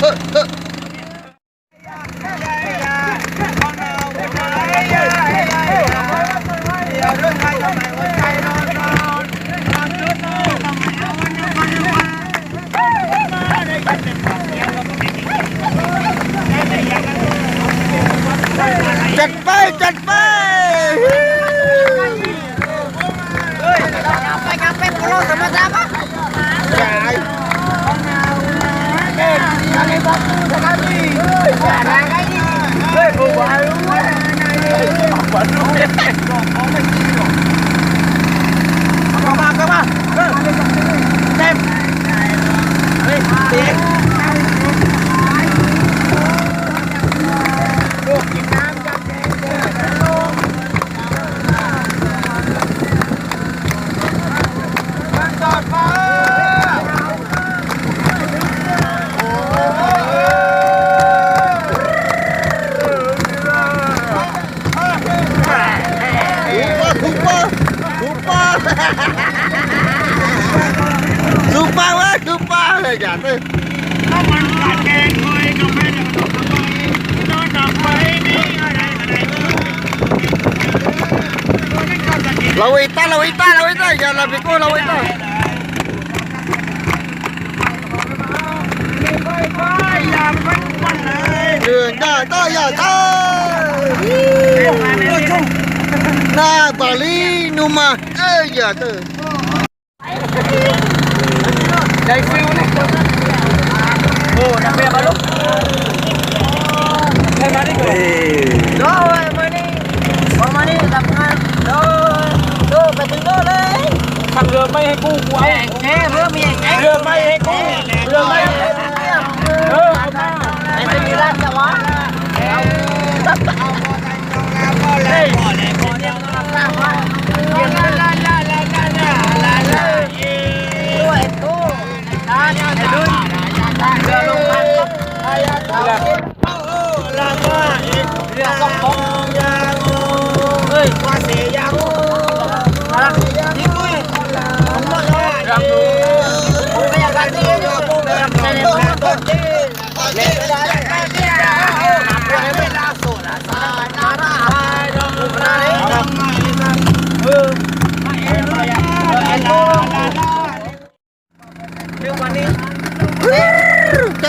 呵呵 കഴിക്കാത്ത La la la ya la picó la Đây siêu này. Ừ, đặc biệt vào lúc. Thêm nó đi rồi, Đó ơi, mới đi. Còn mới đi, tập ngay Đó Đó, phải tính đó đấy. Thằng rửa mây hay cu của anh nghe rửa mây hay anh Rửa mây. hay cu Rửa mây hay cu Rửa mây hay cu Rửa mây hay cu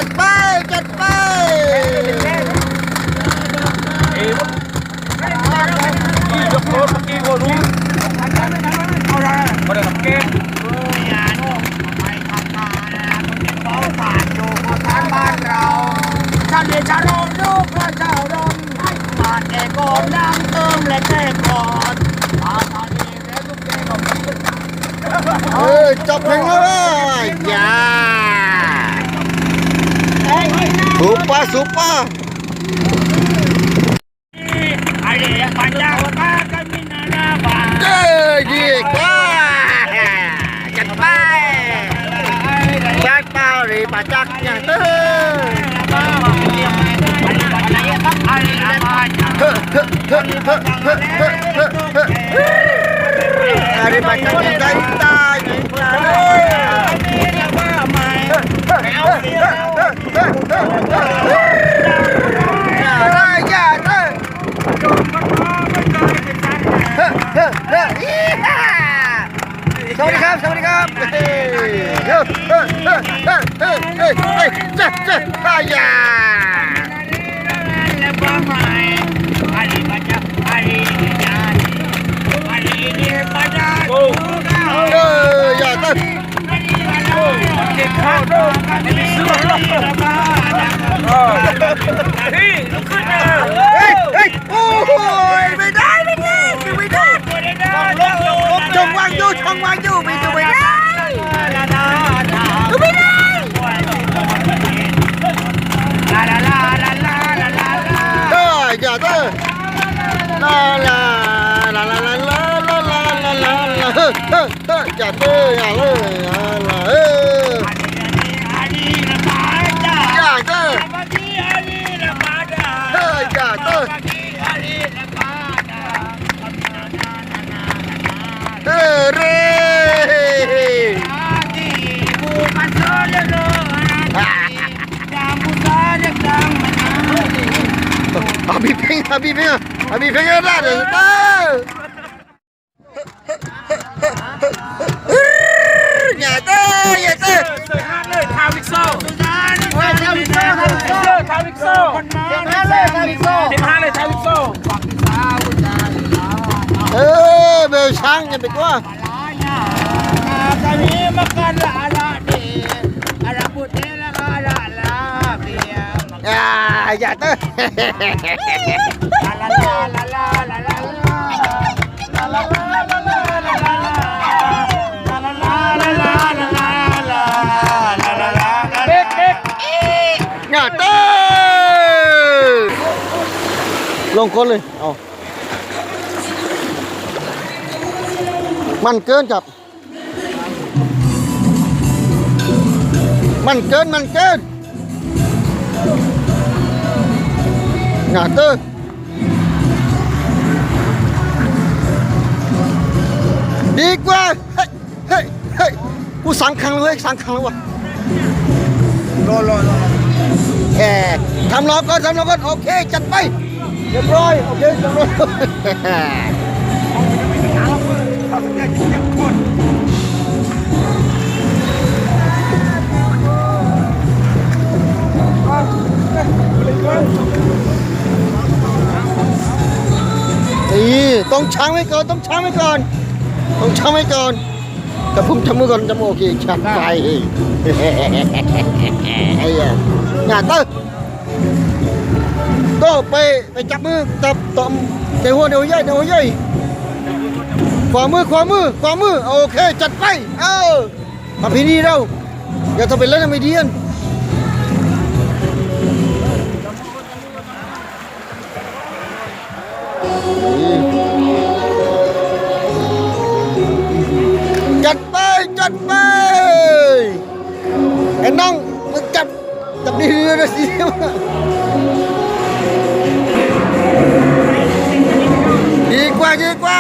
จัดไป จัดไปยกรถเมื่อกี้ก็รู้ super. Chơi gì quá. Chặt bay. Chặt bao đi bà chắc nhà tư. Hari pacar kita kita kita. สวัสดีครับ สวัสดีครับเฮ้ยเฮ้ยเฮ้ยเฮ้ยเฮ้ยเฮ้ยเฮ้ยเจ๊เจ๊ตายาโอ้ เฮ้ยเฮ้ยโอ้ยไม่ได้ไม่ได้อยู่ไม่ได้ช่องวางอยู่ช่องวางอยู่ไม่อยู่ไม่ได้อยู่ไม่ได้เอออย่าต้นลาลาลาลาลาลาลาลาลาลาลาเฮ้อเฮ้อเฮ้ออย่าต้นอย่าเลย Abi Peng, Abi Peng, Abi Peng ada ada. Nhà ta, nhà ta. Hát lên, thao địch sâu. Thao địch sâu, thao địch sâu. Hát lên, thao địch sâu. Hát lên, thao địch sâu. Ê, bèo sang nhà bị quá. ากเด้อลาลาลาลาลาลาลาลาลาลาลาลมันเกินลาลาลาลาลาลาลาลาล เต้อดีกว่า เฮ้ยเฮ้ยเฮ้ยกูสั่งครั้งแล้วเว้ยสั่งครั้งแล้ววะรอรอรอแค่ทำรอก่อนทำรอก่อนโอเค จัดไปเรียบร้อยโอเคเรียบร้อย นี่ต้องช้างไว้ก่อนต้องช้างไว้ก่อนต้องช้างไว้ก่อนแต่ผมทำมือก่อนจะโอเคชัดไปไอ้เหี้ยหน้าตึกก็ไปไปจับมือจับตอมเดี๋ยวหัวเดี๋ยวใหญ่เดี๋ยวหัวใหญ่ขวามือขวามือขวามือโอเคจัดไปเออมาพี่นี่เราอย่าทำเป็นเล่นไม่ดีอัน จัดไปจัดไปไอ้น้องมึงจับจับดีๆนะสิดีกว่าดีกว่า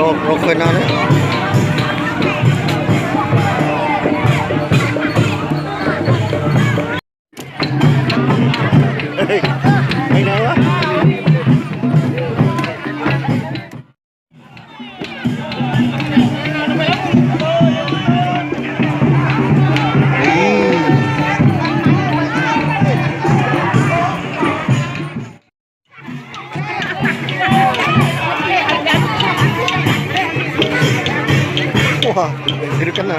Real quick on it. pa. Diri ka na.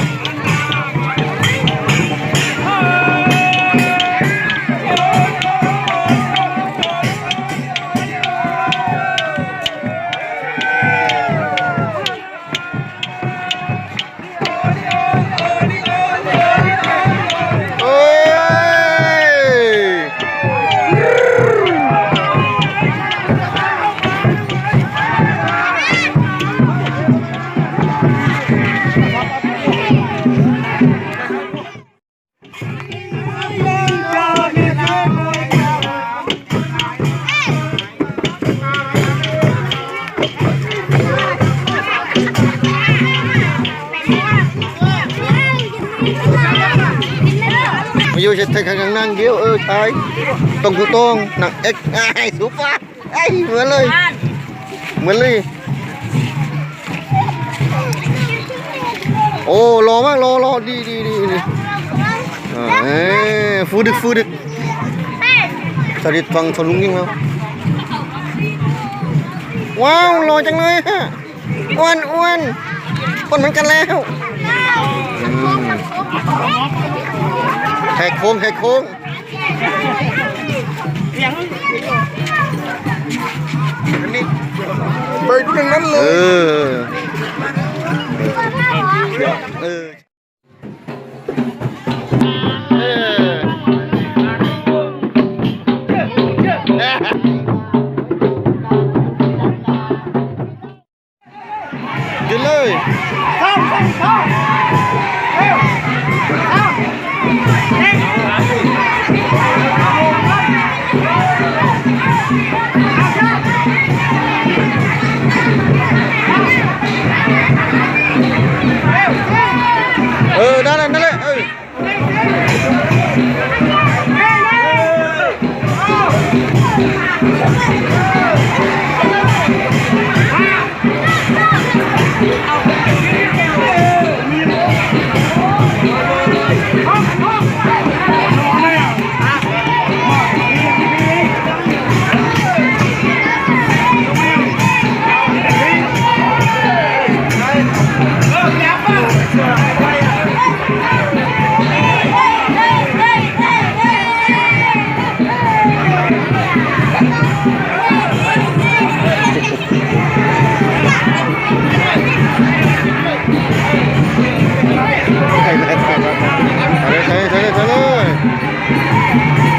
มาอยู่เฉยๆข้างนั่งเกี้ยวเออใช่ตรงกูตรงหนักเอ็กไอสุภาพไอเหมือนเลยเหมือนเลยโอ้รอมากรอรอดีดีดีดีฟูดึกฟูดึกสริตฟังทะลุงยิ่งแล้วว้าวรอจังเลยฮะ อ้วนอ้วนคนเหมือนกันแล้วแขกโค้งแขกโค้งไปทุงนั้นเลยเออ Hey!